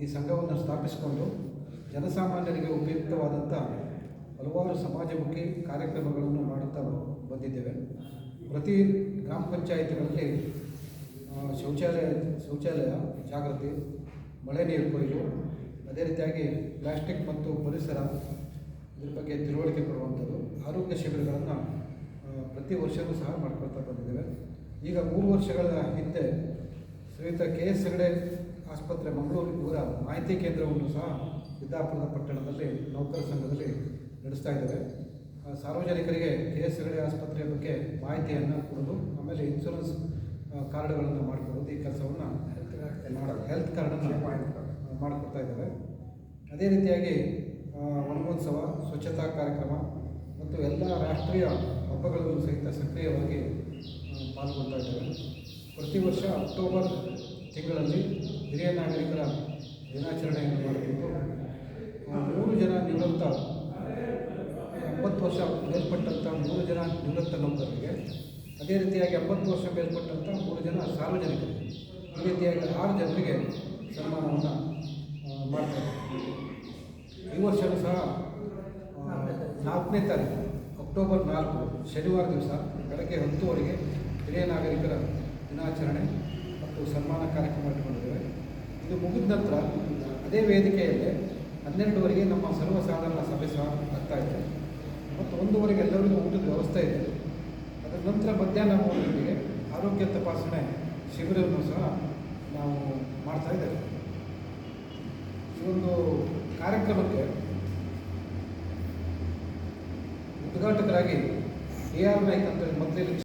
ಈ ಸಂಘವನ್ನು ಸ್ಥಾಪಿಸಿಕೊಂಡು ಜನಸಾಮಾನ್ಯರಿಗೆ ಉಪಯುಕ್ತವಾದಂಥ ಹಲವಾರು ಸಮಾಜಮುಖಿ ಕಾರ್ಯಕ್ರಮಗಳನ್ನು ಮಾಡುತ್ತಾ ಬಂದಿದ್ದೇವೆ. ಪ್ರತಿ ಗ್ರಾಮ ಪಂಚಾಯಿತಿಗಳಲ್ಲಿ ಶೌಚಾಲಯ ಶೌಚಾಲಯ ಜಾಗೃತಿ, ಮಳೆ ನೀರು ಕೊಯ್ಲು, ಅದೇ ರೀತಿಯಾಗಿ ಪ್ಲಾಸ್ಟಿಕ್ ಮತ್ತು ಪರಿಸರ ಇದ್ರ ಬಗ್ಗೆ ತಿಳುವಳಿಕೆ ಕೊಡುವಂಥದ್ದು, ಆರೋಗ್ಯ ಶಿಬಿರಗಳನ್ನು ಪ್ರತಿ ವರ್ಷವೂ ಸಹ ಮಾಡ್ಕೊಳ್ತಾ ಬಂದಿದ್ದೇವೆ. ಈಗ ಮೂರು ವರ್ಷಗಳ ಹಿಂದೆ ಶ್ರೀಯುತ ಕೆ ಎಸ್ ಹೆಗಡೆ ಆಸ್ಪತ್ರೆ ಮಂಗಳೂರು ಇವರ ಮಾಹಿತಿ ಕೇಂದ್ರವನ್ನು ಸಹ ಸಿದ್ದಾಪುರದ ಪಟ್ಟಣದಲ್ಲಿ ನೌಕರ ಸಂಘದಲ್ಲಿ ನಡೆಸ್ತಾ ಇದ್ದಾರೆ ಸಾರ್ವಜನಿಕರಿಗೆ ಕೆ ಎಸ್ ಹೆಗಡೆ ಆಸ್ಪತ್ರೆಯ ಬಗ್ಗೆ ಮಾಹಿತಿಯನ್ನು ಕೊಡೋದು ಆಮೇಲೆ ಇನ್ಶೂರೆನ್ಸ್ ಕಾರ್ಡ್ಗಳನ್ನು ಮಾಡಿಕೊಡೋದು ಈ ಕೆಲಸವನ್ನು ಹೆಲ್ತ್ ಕಾರ್ಡನ್ನು ಮಾಡಿಕೊಡ್ತಾ ಇದ್ದಾರೆ ಅದೇ ರೀತಿಯಾಗಿ ವನಮೋತ್ಸವ ಸ್ವಚ್ಛತಾ ಕಾರ್ಯಕ್ರಮ ಮತ್ತು ಎಲ್ಲ ರಾಷ್ಟ್ರೀಯ ಹಬ್ಬಗಳಲ್ಲೂ ಸಹಿತ ಸಕ್ರಿಯವಾಗಿ ಪಾಲ್ಗೊಳ್ತಾ ಇದ್ದಾರೆ ಪ್ರತಿ ವರ್ಷ ಅಕ್ಟೋಬರ್ ತಿಂಗಳಲ್ಲಿ ಹಿರಿಯ ನಾಗರಿಕರ ದಿನಾಚರಣೆಯನ್ನು ಮಾಡಬೇಕು. ಮೂರು ಜನ ನಿವೃತ್ತ ಎಂಬತ್ತು ವರ್ಷ ಮೇಲ್ಪಟ್ಟಂಥ ಮೂರು ಜನ ನಿವೃತ್ತ ನೌಕರರಿಗೆ, ಅದೇ ರೀತಿಯಾಗಿ ಎಂಬತ್ತು ವರ್ಷ ಮೇಲ್ಪಟ್ಟಂಥ ಮೂರು ಜನ ಸಾರ್ವಜನಿಕರಿಗೆ ಈ ರೀತಿಯಾಗಿ ಆರು ಜನರಿಗೆ ಸನ್ಮಾನವನ್ನು ಮಾಡ್ತಾರೆ. ಈ ವರ್ಷವೂ ಸಹ ನಾಲ್ಕನೇ ತಾರೀಕು, ಅಕ್ಟೋಬರ್ ನಾಲ್ಕು, ಶನಿವಾರ ದಿವಸ ಬೆಳಗ್ಗೆ ಹತ್ತುವರೆಗೆ ಹಿರಿಯ ನಾಗರಿಕರ ದಿನಾಚರಣೆ ಮತ್ತು ಸನ್ಮಾನ ಕಾರ್ಯಕ್ರಮ ಇಟ್ಟುಕೊಂಡಿದ್ದೇವೆ ಇದು ಮುಗಿದ ನಂತರ, ಅದೇ ವೇದಿಕೆಯಲ್ಲಿ ಹನ್ನೆರಡುವರೆಗೆ ನಮ್ಮ ಸರ್ವಸಾಧಾರಣ ಸಭೆ ಸಹ ಆಗ್ತಾ ಇದೆ. ಮತ್ತು ಒಂದೂವರೆಗೆ ಎಲ್ಲರಿಗೂ ಊಟದ ವ್ಯವಸ್ಥೆ ಇದೆ. ಅದರ ನಂತರ ಮಧ್ಯಾಹ್ನ ಮೂರು ಆರೋಗ್ಯ ತಪಾಸಣೆ ಶಿಬಿರವನ್ನು ಸಹ ನಾವು ಮಾಡ್ತಾ ಇದ್ದೇವೆ. ಈ ಒಂದು ಕಾರ್ಯಕ್ರಮಕ್ಕೆ ಉದ್ಘಾಟಕರಾಗಿ ಡಿ ಆರ್ ನಾಯ್ಕ್ ಅಂತ ಮೊದಲೇ